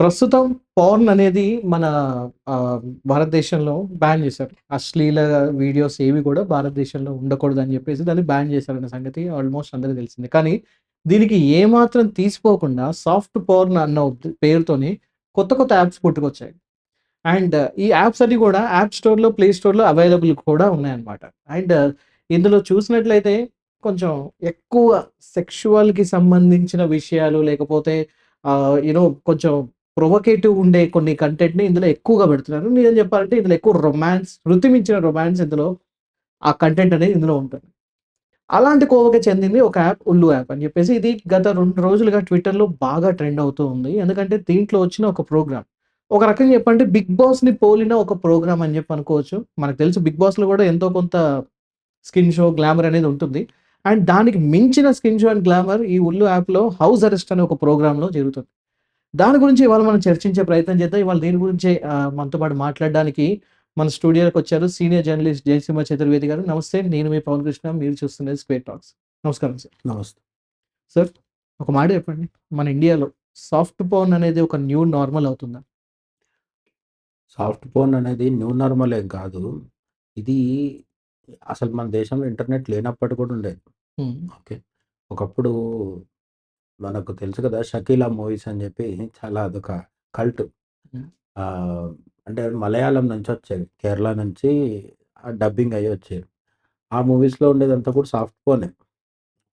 ప్రస్తుతం పార్న్ అనేది మన భారతదేశంలో బ్యాన్ చేశారు. అశ్లీల వీడియోస్ ఏవి కూడా భారతదేశంలో ఉండకూడదని చెప్పేసి దాన్ని బ్యాన్ చేశారన్న సంగతి ఆల్మోస్ట్ అందరికి తెలిసింది కానీ దీనికి ఏమాత్రం తీసిపోకుండా సాఫ్ట్ పార్న్ అన్న పేరుతోనే పేరుతోని కొత్త కొత్త యాప్స్ పుట్టుకొచ్చాయి. అండ్ ఈ యాప్స్ అన్ని కూడా యాప్ స్టోర్‌లో, ప్లే స్టోర్‌లో అవైలబుల్ కూడా ఉన్నాయన్నమాట. అండ్ ఇందులో చూసినట్లయితే కొంచెం ఎక్కువ సెక్షువల్‌కి సంబంధించిన విషయాలు లేకపోతే యూనో కొంచెం ప్రొవకేటివ్ ఉండే కొన్ని కంటెంట్‌ని ఇందులో ఎక్కువగా పెడుతున్నారు. నిజం చెప్పాలంటే ఇందులో ఎక్కువ రొమాన్స్ శృతి మించిన రొమాన్స్ ఇందులో ఆ కంటెంట్ అనేది ఇందులో ఉంటుంది. అలాంటి కోవకి చెందింది ఒక యాప్ 'ఉల్లు' యాప్ అని చెప్పేసి ఇది గత రెండు రోజులుగా ట్విట్టర్‌లో బాగా ట్రెండ్ అవుతూ ఉంది. ఎందుకంటే దీంట్లో వచ్చిన ఒక ప్రోగ్రామ్. ఒక రకంగా చెప్పంటే 'బిగ్ బాస్‌ని' పోలిన ఒక ప్రోగ్రామ్ అని చెప్పి అనుకోవచ్చు. మనకు తెలుసు 'బిగ్ బాస్‌లో' కూడా ఎంతో కొంత స్కిన్ షో, గ్లామర్ అనేది ఉంటుంది. అండ్ దానికి మించిన స్కిన్ షో అండ్ గ్లామర్ ఈ 'ఉల్లు' యాప్‌లో 'హౌస్ అరెస్ట్' అనే ఒక ప్రోగ్రాంలో జరుగుతుంది. దాని గురించి ఇవాళ మనం చర్చించే ప్రయత్నం చేద్దాం. ఇవాళ దీని గురించే మనతో పాటు మాట్లాడడానికి మన స్టూడియో‌కొచ్చారు సీనియర్ జర్నలిస్ట్ జయసింహ చతుర్వేది గారు. నమస్తే. నేను మీ పవన్ కృష్ణ. మీరు చూస్తున్నది స్క్వేర్ టాక్స్. నమస్కారం సార్. నమస్తే. సార్ ఒక మాట చెప్పండి. మన ఇండియాలో సాఫ్ట్ పార్న్ అనేది ఒక న్యూ నార్మల్ అవుతుందా? సాఫ్ట్ పోర్న్ అనేది న్యూ నార్మల్ ఏం కాదు. ఇది అసలు మన దేశంలో ఇంటర్నెట్ లేనప్పటి కూడా ఉండేది. ఓకే. ఒకప్పుడు మనకు తెలుసు కదా! 'షకీలా' మూవీస్ అని చెప్పి చాలా అదొక కల్ట్. అంటే మలయాళం నుంచి వచ్చేవి. కేరళ నుంచి డబ్బింగ్ అయ్యి వచ్చేవి. ఆ మూవీస్‌లో ఉండేదంతా కూడా సాఫ్ట్ పోర్నే.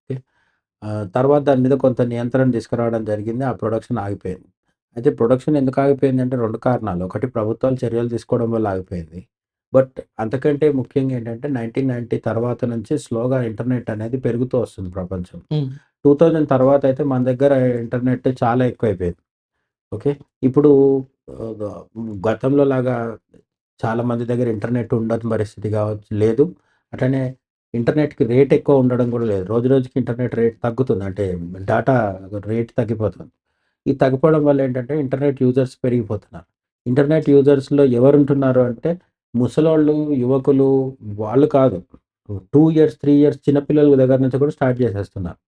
ఓకే. తర్వాత దాని మీద కొంత నియంత్రణ తీసుకురావడం జరిగింది. ఆ ప్రొడక్షన్ ఆగిపోయింది. అయితే ప్రొడక్షన్ ఎందుకు ఆగిపోయిందంటే 2 కారణాలు. ఒకటి ప్రభుత్వాలు చర్యలు తీసుకోవడం వల్ల ఆగిపోయింది. బట్ అంతకంటే ముఖ్యంగా ఏంటంటే 1990 తర్వాత నుంచి స్లోగా ఇంటర్నెట్ అనేది పెరుగుతూ వస్తుంది ప్రపంచం. టూ థౌజండ్ తర్వాత అయితే మన దగ్గర ఇంటర్నెట్ చాలా ఎక్కువైపోయింది. ఓకే. ఇప్పుడు గతంలో లాగా చాలా మంది దగ్గర ఇంటర్నెట్ ఉండని పరిస్థితి కావచ్చు లేదు. అట్లనే ఇంటర్నెట్‌కి రేట్ ఎక్కువ ఉండడం కూడా లేదు. రోజు రోజుకి ఇంటర్నెట్ రేట్ తగ్గుతుంది. అంటే డేటా రేట్ తగ్గిపోతుంది. ఈ తగ్గిపోవడం వల్ల ఏంటంటే ఇంటర్నెట్ యూజర్స్ పెరిగిపోతున్నారు. ఇంటర్నెట్ యూజర్స్‌లో ఎవరు ఉంటున్నారు అంటే ముసలోళ్ళు, యువకులు వాళ్ళు కాదు. టూ ఇయర్స్, త్రీ ఇయర్స్ చిన్నపిల్లల దగ్గర నుంచి కూడా స్టార్ట్ చేసేస్తున్నారు.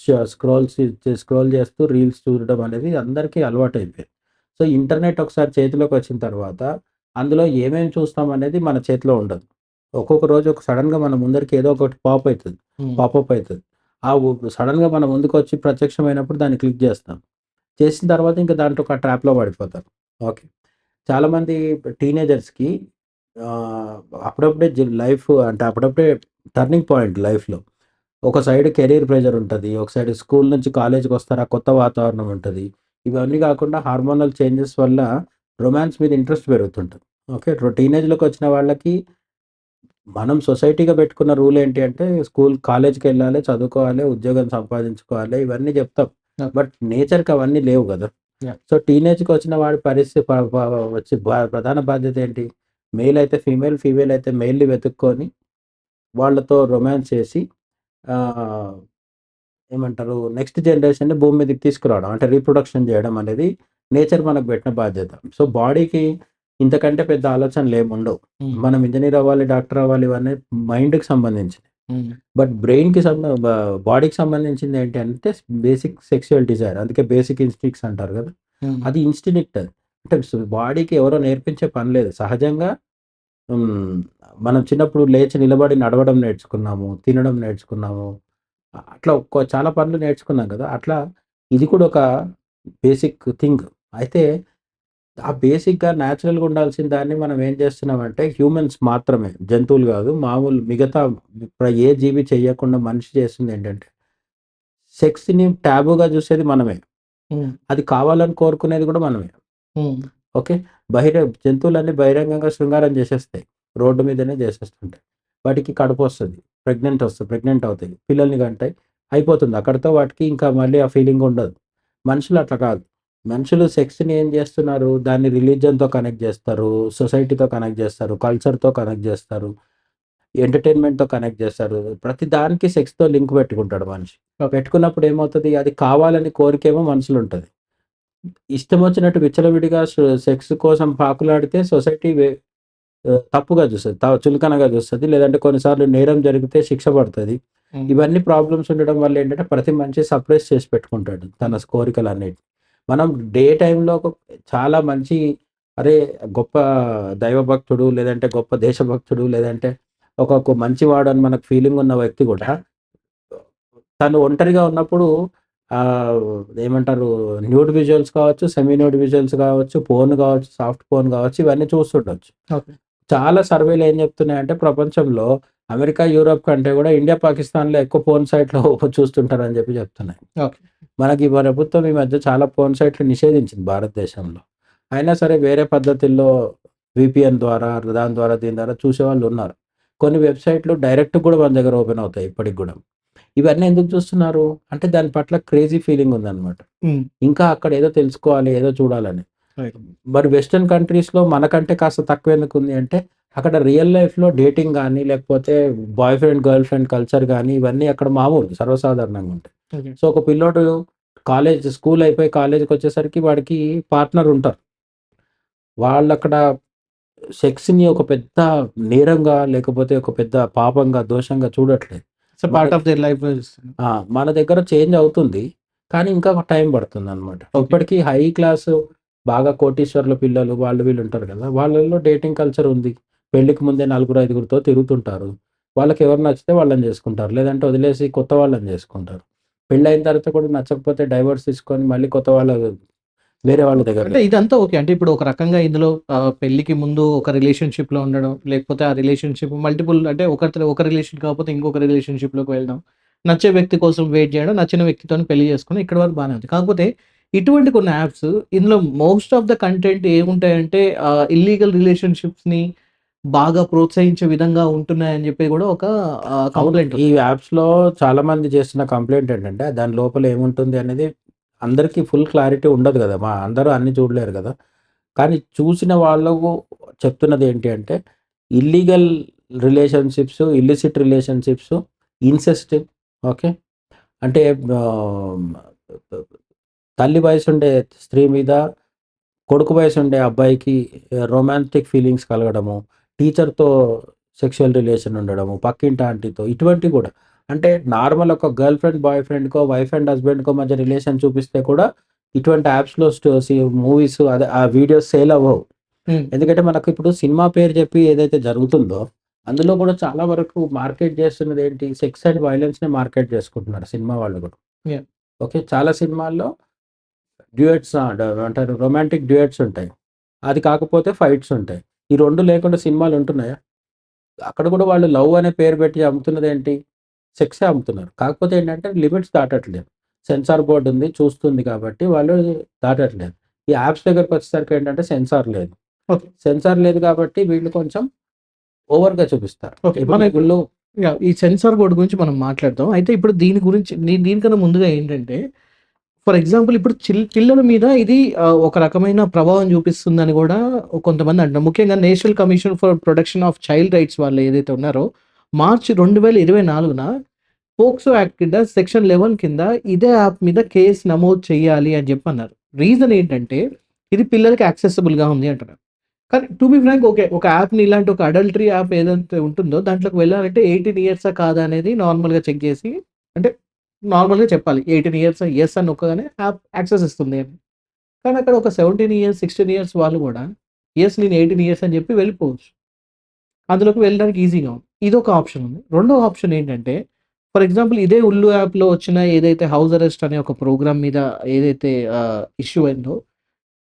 ష స్క్రోల్స్ స్క్రోల్ చేస్తూ రీల్స్ చూడడం అనేది అందరికీ అలవాటైపోయింది. సో, ఇంటర్నెట్ ఒకసారి చేతిలోకి వచ్చిన తర్వాత అందులో ఏమేమి చూస్తాం అనేది మన చేతిలో ఉండదు. ఒక్కొక్క రోజు ఒక సడెన్‌గా మన ముందరికి ఏదో ఒకటి పాప్ అయితది. హ్మ్. పాపప్ అయితది. ఆ ఉ సడెన్‌గా మన ముందుకొచ్చి ప్రత్యక్షమైనప్పుడు దాన్ని క్లిక్ చేస్తాం. చేసిన తర్వాత ఇంక దాంట్లో ఒక ట్రాప్‌లో పడిపోతారు. ఓకే. చాలామంది టీనేజర్స్‌కి అప్పుడప్పుడే లైఫ్ అంటే అప్పుడప్పుడే టర్నింగ్ పాయింట్ లైఫ్‌లో. ఒక సైడ్ కెరియర్ ప్రెషర్ ఉంటది. ఒక సైడ్ స్కూల్ నుంచి కాలేజ్‌కొస్తారు. ఆ కొత్త వాతావరణం ఉంటది. ఇవన్నీ కాకుండా హార్మోనల్ చేంజెస్ వల్ల రొమాన్స్ మీద ఇంట్రెస్ట్ పెరుగుతుంటది. ఓకే. టీనేజ్‌లోకి వచ్చిన వాళ్ళకి మనం సొసైటీగా పెట్టుకున్న రూల్ ఏంటి అంటే స్కూల్ కాలేజ్‌కెళ్ళాలి, చదువుకోవాలి, ఉద్యోగం సంపాదించుకోవాలి ఇవన్నీ చెప్తాం. బట్ నేచర్‌కి అవన్నీ లేవు కదా! సో, టీనేజ్‌కి వచ్చిన వాడి పరిస్థితి వచ్చి బ ప్రధాన బాధ్యత ఏంటి? మేల్ అయితే ఫీమేల్, ఫీమేల్ అయితే మేల్‌ని వెతుక్కొని వాళ్ళతో రొమాన్స్ చేసి ఏమంటారు నెక్స్ట్ జనరేషన్‌ని భూమి మీదకి తీసుకురావడం. అంటే రీప్రొడక్షన్ చేయడం అనేది నేచర్ మనకు పెట్టిన బాధ్యత. సో, బాడీకి ఇంతకంటే పెద్ద ఆలోచనలు ఏమి ఉండవు. హ్మ్. మనం ఇంజినీర్ అవ్వాలి, డాక్టర్ అవ్వాలి ఇవన్నీ మైండ్‌కి సంబంధించినయి. హ్మ్. బట్ బ్రెయిన్‌కి సంబ బ బాడీకి సంబంధించింది ఏంటి అంటే బేసిక్ సెక్సువల్ డిజైర్. అందుకే బేసిక్ ఇన్‌స్టింక్ట్స్ అంటారు కదా! అది ఇన్‌స్టింక్ట్ అది. అంటే బాడీకి ఎవరో నేర్పించే పని లేదు. సహజంగా. మనం చిన్నప్పుడు లేచి నిలబడి నడవడం నేర్చుకున్నాము. తినడం నేర్చుకున్నాము. అట్లా కొ చాలా పనులు నేర్చుకున్నాం కదా! అట్లా ఇది కూడా ఒక బేసిక్ థింగ్. అయితే ఆ బేసిక్‌గా నేచురల్‌గా ఉండాల్సిన దాన్ని మనం ఏం చేస్తున్నామంటే హ్యూమన్స్ మాత్రమే జంతువులు కాదు. మామూలు మిగతా ఏ జీవి చేయకుండా మనిషి చేస్తుంది ఏంటంటే సెక్స్‌ని టాబూగా చూసేది మనమే. అది కావాలని కోరుకునేది కూడా మనమే. ఓకే. బహిర జంతువులన్నీ బహిరంగంగా శృంగారం చేసేస్తాయి. రోడ్డు మీదనే చేసేస్తుంటాయి. వాటికి కడుపొస్తది. ప్రెగ్నెంట్ వస్తది. ప్రెగ్నెంట్ అవుతాయి. పిల్లల్ని కంటాయి. అయిపోతుంది. అక్కడితో వాటికి ఇంకా మళ్ళీ ఆ ఫీలింగ్ ఉండదు. మనుషులు అట్లా కాదు. మనుషులు సెక్స్‌ని ఏం చేస్తున్నారు? దాన్ని రిలిజియన్‌తో కనెక్ట్ చేస్తారు. సొసైటీతో కనెక్ట్ చేస్తారు. కల్చర్‌తో కనెక్ట్ చేస్తారు. ఎంటర్‌టైన్‌మెంట్‌తో కనెక్ట్ చేస్తారు. ప్రతి దానికి సెక్స్‌తో లింక్ పెట్టుకుంటాడు మనిషి. పెట్టుకున్నప్పుడు ఏమవుతది? అది కావాలని కోరికేమో మనసులో ఉంటది. ఇష్టం వచ్చినట్టు విచ్చలవిడిగా సెక్స్ కోసం పాకులాడితే సొసైటీ తప్పుగా చూస్తది. చులకనగా చూస్తది. లేదంటే కొన్నిసార్లు నేరం జరిగితే శిక్ష పడతది. ఇవన్నీ ప్రాబ్లమ్స్ ఉండడం వల్ల ఏంటంటే ప్రతి మనిషి సప్రెస్ చేసి పెట్టుకుంటాడు తన హ్మ్. కోరికలన్నిటిని. మనం డే టైంలో చాలా మంచి అరే గొప్ప దైవభక్తుడు లేదంటే గొప్ప దేశభక్తుడు లేదంటే ఒక మంచివాడు అని మనకు ఫీలింగ్ ఉన్న వ్యక్తి కూడా తను ఒంటరిగా ఉన్నప్పుడు ఏమంటారు న్యూడ్ విజువల్స్ కావచ్చు సెమీ న్యూడ్ విజువల్స్ కావచ్చు ఫోన్ కావచ్చు సాఫ్ట్ ఫోన్ కావచ్చు ఇవన్నీ చూస్తుండొచ్చు. చాలా సర్వేలు ఏం చెప్తున్నాయంటే ప్రపంచంలో అమెరికా యూరోప్ కంటే కూడా ఇండియా పాకిస్తాన్లో ఎక్కువ ఫోన్ సైట్లో చూస్తుంటారని చెప్పి చెప్తున్నాయి. మనకి ప్రభుత్వం ఈ మధ్య చాలా ఫోన్ సైట్లు నిషేధించింది భారతదేశంలో. అయినా సరే వేరే పద్ధతుల్లో విపిఎన్ ద్వారా దాని ద్వారా దీని ద్వారా చూసే వాళ్ళు ఉన్నారు. కొన్ని వెబ్సైట్లు డైరెక్ట్ కూడా మన దగ్గర ఓపెన్ అవుతాయి ఇప్పటికి కూడా. ఇవన్నీ ఎందుకు చూస్తున్నారు? అంటే దాని పట్ల క్రేజీ ఫీలింగ్ ఉందన్నమాట. ఇంకా అక్కడ ఏదో తెలుసుకోవాలి ఏదో చూడాలని. మరి వెస్టర్న్ కంట్రీస్లో మనకంటే కాస్త తక్కువ ఎందుకు ఉంది అంటే అక్కడ రియల్ లైఫ్లో డేటింగ్ కానీ లేకపోతే boy friend girl friend culture కానీ ఇవన్నీ అక్కడ మామూలు సర్వసాధారణంగా ఉంటాయి. సో ఒక పిల్లోడు కాలేజ్ స్కూల్ అయిపోయి కాలేజ్కి వచ్చేసరికి వాడికి పార్ట్నర్ ఉంటారు. వాళ్ళు అక్కడ సెక్స్ని ఒక పెద్ద నేరంగా లేకపోతే ఒక పెద్ద పాపంగా దోషంగా చూడట్లేదు. So part of their life మన దగ్గర చేంజ్ అవుతుంది కానీ ఇంకా టైం పడుతుంది అనమాట ఇప్పటికీ హై క్లాస్ బాగా కోటీశ్వర్ల పిల్లలు వాళ్ళు వీళ్ళు ఉంటారు కదా వాళ్ళల్లో డేటింగ్ కల్చర్ ఉంది. పెళ్ళికి ముందే నలుగురు ఐదుగురితో తిరుగుతుంటారు. వాళ్ళకి ఎవరు నచ్చితే వాళ్ళని చేసుకుంటారు. లేదంటే వదిలేసి కొత్త వాళ్ళని చేసుకుంటారు. పెళ్ళి అయిన తర్వాత కూడా నచ్చకపోతే డైవర్స్ తీసుకొని మళ్ళీ కొత్త వాళ్ళ వేరే వాళ్ళ దగ్గర అంటే ఇదంతా ఓకే. అంటే ఇప్పుడు ఒక రకంగా ఇందులో పెళ్ళికి ముందు ఒక రిలేషన్షిప్లో ఉండడం లేకపోతే ఆ రిలేషన్షిప్ మల్టిపుల్ అంటే ఒక ఒక రిలేషన్ కాకపోతే ఇంకొక రిలేషన్షిప్లోకి వెళ్ళడం నచ్చే వ్యక్తి కోసం వెయిట్ చేయడం నచ్చిన వ్యక్తితో పెళ్ళి చేసుకుని ఇక్కడ వరకు బాగానే ఉంది. కాకపోతే ఇటువంటి కొన్ని యాప్స్ ఇందులో మోస్ట్ ఆఫ్ ద కంటెంట్ ఏముంటాయంటే ఇల్లీగల్ రిలేషన్షిప్స్ని బాగా ప్రోత్సహించే విధంగా ఉంటున్నాయని చెప్పి కూడా ఒక కంప్లైంట్ ఈ యాప్స్లో చాలా మంది చేస్తున్న కంప్లైంట్ ఏంటంటే దాని లోపల ఏముంటుంది అనేది అందరికీ ఫుల్ క్లారిటీ ఉండదు కదా మా అందరూ అన్ని చూడలేరు కదా. కానీ చూసిన వాళ్ళకు చెప్తున్నది ఏంటి అంటే illegal relationships illicit relationships incest okay అంటే తల్లి వయసు ఉండే స్త్రీ మీద కొడుకు వయసు ఉండే అబ్బాయికి రొమాంటిక్ ఫీలింగ్స్ కలగడము టీచర్తో సెక్షువల్ రిలేషన్ ఉండడము పక్కింటి ఆంటీతో ఇటువంటివి కూడా. అంటే నార్మల్ ఒక గర్ల్ ఫ్రెండ్ బాయ్ ఫ్రెండ్కో వైఫ్ అండ్ హస్బెండ్కో మధ్య రిలేషన్ చూపిస్తే కూడా ఇటువంటి యాప్స్లో మూవీస్ అదే ఆ వీడియోస్ సేల్ అవ్వవు. ఎందుకంటే మనకు ఇప్పుడు సినిమా పేరు చెప్పి ఏదైతే జరుగుతుందో అందులో కూడా చాలా వరకు మార్కెట్ చేస్తున్నది ఏంటి? సెక్స్ అండ్ వైలెన్స్ని మార్కెట్ చేసుకుంటున్నారు సినిమా వాళ్ళు కూడా. ఓకే చాలా సినిమాల్లో డ్యూయట్స్ అంటారు రొమాంటిక్ డ్యూయట్స్ ఉంటాయి. అది కాకపోతే ఫైట్స్ ఉంటాయి. ఈ రెండు లేకుండా సినిమాలు ఉంటున్నాయా? అక్కడ కూడా వాళ్ళు లవ్ అనే పేరు పెట్టి అమ్ముతున్నది ఏంటి? సెక్సే అమ్ముతున్నారు. కాకపోతే ఏంటంటే లిమిట్స్ దాటట్లేదు. సెన్సార్ బోర్డు ఉంది చూస్తుంది కాబట్టి వాళ్ళు దాటట్లేదు. ఈ యాప్స్ దగ్గరకు వచ్చేసరికి ఏంటంటే సెన్సార్ లేదు. సెన్సార్ లేదు కాబట్టి వీళ్ళు కొంచెం ఓవర్గా చూపిస్తారు. వీళ్ళు ఈ సెన్సార్ బోర్డు గురించి మనం మాట్లాడతాం అయితే ఇప్పుడు దీని గురించి దీనికన్నా ముందుగా ఏంటంటే ఫర్ ఎగ్జాంపుల్ ఇప్పుడు చిల్- పిల్లల మీద ఇది ఒక రకమైన ప్రభావం చూపిస్తుందని కూడా కొంతమంది అంటారు ముఖ్యంగా national commission for protection of child rights వాళ్ళు ఏదైతే ఉన్నారో మార్చి రెండు వేల ఇరవై నాలుగున పోక్సో యాక్ట్ కింద సెక్షన్ లెవెన్ కింద ఇదే యాప్ మీద కేసు నమోదు చేయాలి అని చెప్పి అన్నారు రీజన్ ఏంటంటే ఇది పిల్లలకి యాక్సెసిబుల్గా ఉంది అంటున్నారు. కానీ టు బి ఫ్రాంక్ ఓకే ఒక యాప్ని ఇలాంటి ఒక అడల్టరీ యాప్ ఏదైతే ఉంటుందో దాంట్లోకి వెళ్ళాలంటే ఎయిటీన్ ఇయర్సా కాదా అనేది నార్మల్గా చెక్ చేసి అంటే నార్మల్గా చెప్పాలి. ఎయిటీన్ ఇయర్స్ ఎస్ అని ఒక్కగానే యాప్ యాక్సెస్ ఇస్తుంది అని. కానీ అక్కడ ఒక సెవెంటీన్ ఇయర్స్ సిక్స్టీన్ ఇయర్స్ వాళ్ళు కూడా ఎస్ నేను ఎయిటీన్ ఇయర్స్ అని చెప్పి వెళ్ళిపోవచ్చు. అందులోకి వెళ్ళడానికి ఈజీగా ఉంది. ఇది ఒక ఆప్షన్ ఉంది. రెండో ఆప్షన్ ఏంటంటే ఫర్ ఎగ్జాంపుల్ ఇదే ఉల్లు యాప్లో వచ్చిన ఏదైతే హౌస్ అరెస్ట్ అనే ఒక ప్రోగ్రామ్ మీద ఏదైతే ఇష్యూ అయిందో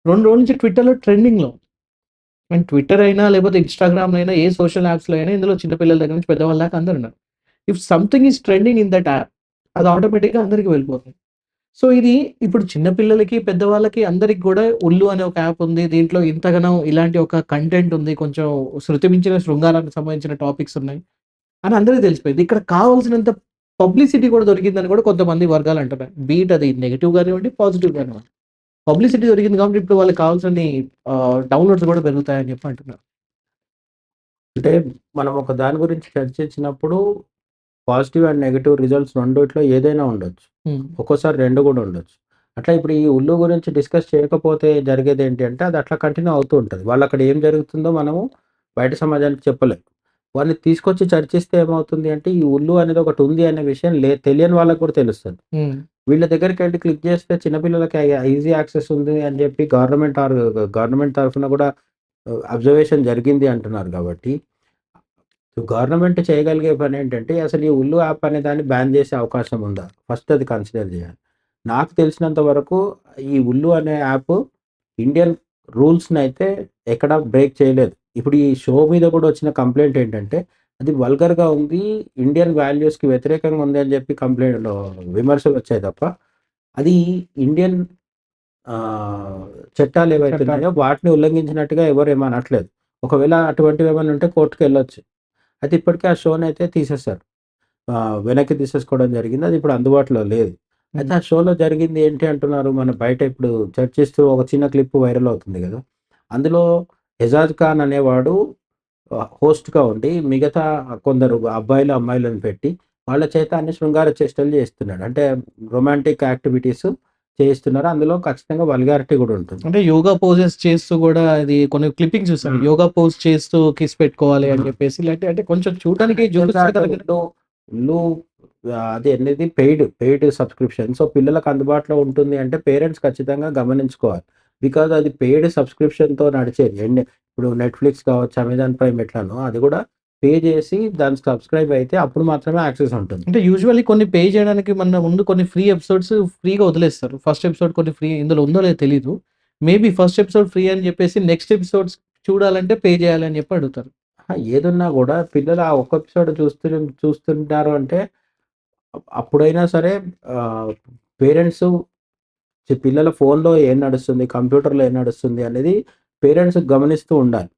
రెండు రోజుల నుంచి ట్విట్టర్లో ట్రెండింగ్లో అండ్ ట్విట్టర్ అయినా లేకపోతే ఇన్స్టాగ్రామ్లో అయినా ఏ సోషల్ యాప్స్లో అయినా ఇందులో చిన్నపిల్లల దగ్గర నుంచి పెద్దవాళ్ళ దాకా అందరు ఉన్నారు. If something is trending in that app అది ఆటోమేటిక్గా అందరికీ వెళ్ళిపోతుంది. సో ఇది ఇప్పుడు చిన్నపిల్లలకి పెద్దవాళ్ళకి అందరికి కూడా ఉల్లు అనే ఒక యాప్ ఉంది. దీంట్లో ఇంతగానో ఇలాంటి ఒక కంటెంట్ ఉంది. కొంచెం శృతి మించిన శృంగారానికి సంబంధించిన టాపిక్స్ ఉన్నాయి. అని అందరికీ తెలిసిపోయింది. ఇక్కడ కావాల్సినంత పబ్లిసిటీ కూడా దొరికిందని కూడా కొంతమంది వర్గాలు అంటున్నారు బీట్ అది నెగిటివ్ కానివ్వండి పాజిటివ్ కానివ్వండి. పబ్లిసిటీ దొరికింది కాబట్టి ఇప్పుడు వాళ్ళకి కావాల్సిన డౌన్లోడ్స్ కూడా పెరుగుతాయని చెప్పి అంటున్నారు. అంటే మనం ఒక దాని గురించి చర్చించినప్పుడు పాజిటివ్ అండ్ నెగిటివ్ రిజల్ట్స్ రెండిట్లో ఏదైనా ఉండొచ్చు. ఒక్కోసారి రెండు కూడా ఉండొచ్చు. అట్లా ఇప్పుడు ఈ ఉల్లు గురించి డిస్కస్ చేయకపోతే జరిగేది ఏంటి అంటే అది అట్లా కంటిన్యూ అవుతూ ఉంటుంది. వాళ్ళు అక్కడ ఏం జరుగుతుందో మనము బయట సమాజానికి చెప్పలేం. వాళ్ళని తీసుకొచ్చి చర్చిస్తే ఏమవుతుంది అంటే ఈ ఉల్లు అనేది ఒకటి ఉంది అనే విషయం లే తెలియని వాళ్ళకి కూడా తెలుస్తుంది. వీళ్ళ దగ్గరికి వెళ్ళి క్లిక్ చేస్తే చిన్నపిల్లలకి ఈజీ యాక్సెస్ ఉంది అని చెప్పి గవర్నమెంట్ ఆర్ గవర్నమెంట్ తరఫున కూడా అబ్జర్వేషన్ జరిగింది అంటున్నారు కాబట్టి గవర్నమెంట్ చేయగలిగే పని ఏంటంటే అసలు ఈ ఉల్లు యాప్ అనే దాన్ని బ్యాన్ చేసే అవకాశం ఉందా? ఫస్ట్ అది కన్సిడర్ చేయాలి. నాకు తెలిసినంత వరకు ఈ ఉల్లు అనే యాప్ ఇండియన్ రూల్స్ని అయితే ఎక్కడ బ్రేక్ చేయలేదు. ఇప్పుడు ఈ షో మీద కూడా వచ్చిన కంప్లైంట్ ఏంటంటే అది వల్గర్గా ఉంది ఇండియన్ వాల్యూస్కి వ్యతిరేకంగా ఉంది అని చెప్పి కంప్లైంట్ విమర్శలు వచ్చాయి తప్ప అది ఇండియన్ చట్టాలు ఏవైతే ఉన్నాయో వాటిని ఉల్లంఘించినట్టుగా ఎవరు ఏమనట్లేదు ఒకవేళ అటువంటివి ఏమైనా ఉంటే కోర్టుకు వెళ్ళొచ్చు. అయితే ఇప్పటికే ఆ షోని అయితే తీసేశారు. ఆ, వెనక్కి తీసేసుకోవడం జరిగింది. అది ఇప్పుడు అందుబాటులో లేదు. అయితే ఆ షోలో జరిగింది ఏంటి అంటున్నారు? మన బయట ఇప్పుడు చర్చిస్తూ ఒక చిన్న క్లిప్ వైరల్ అవుతుంది కదా. అందులో ఎజాజ్ ఖాన్ అనేవాడు హోస్ట్గా ఉండి మిగతా కొందరు అబ్బాయిలు అమ్మాయిలను పెట్టి వాళ్ళ చేత అన్ని శృంగార చేష్టలు చేస్తున్నాడు. అంటే రొమాంటిక్ యాక్టివిటీస్ చేయిస్తున్నారు. అందులో ఖచ్చితంగా వల్గారిటీ కూడా ఉంటుంది. అంటే యోగా పోజెస్ చేస్తూ కూడా అది కొన్ని క్లిప్పింగ్స్ చూసాను Hmm. యోగా పోజ్ చేస్తూ కిస్ పెట్టుకోవాలి అని Hmm. చెప్పేసి ఇలాంటి అంటే కొంచెం చూడడానికి ఇల్లు అది అనేది పెయిడ్ పెయిడ్ సబ్స్క్రిప్షన్ సో పిల్లలకు అందుబాటులో ఉంటుంది అంటే పేరెంట్స్ ఖచ్చితంగా గమనించుకోవాలి. బికాజ్ అది పెయిడ్ సబ్స్క్రిప్షన్తో నడిచేది. అండ్ ఇప్పుడు నెట్ఫ్లిక్స్ కావచ్చు అమెజాన్ ప్రైమ్ ఎట్లానో అది కూడా పే చేసి దానికి సబ్స్క్రైబ్ అయితే అప్పుడు మాత్రమే యాక్సెస్ ఉంటుంది. అంటే యూజువల్లీ కొన్ని పే చేయడానికి మన ముందు కొన్ని ఫ్రీ ఎపిసోడ్స్ ఫ్రీగా వదిలేస్తారు. ఫస్ట్ ఎపిసోడ్ కొన్ని ఫ్రీ ఇందులో ఉందో లేదో తెలియదు మేబీ ఫస్ట్ ఎపిసోడ్ ఫ్రీ అని చెప్పేసి నెక్స్ట్ ఎపిసోడ్స్ చూడాలంటే పే చేయాలి అని చెప్పి అడుగుతారు. ఏదున్నా కూడా పిల్లలు ఆ ఒక్క ఎపిసోడ్ చూస్తు చూస్తుంటారు అంటే అప్- అప్పుడైనా సరే పేరెంట్స్ పిల్లల ఫోన్లో ఏం నడుస్తుంది కంప్యూటర్లో ఏం నడుస్తుంది అనేది పేరెంట్స్ గమనిస్తూ ఉండాలి.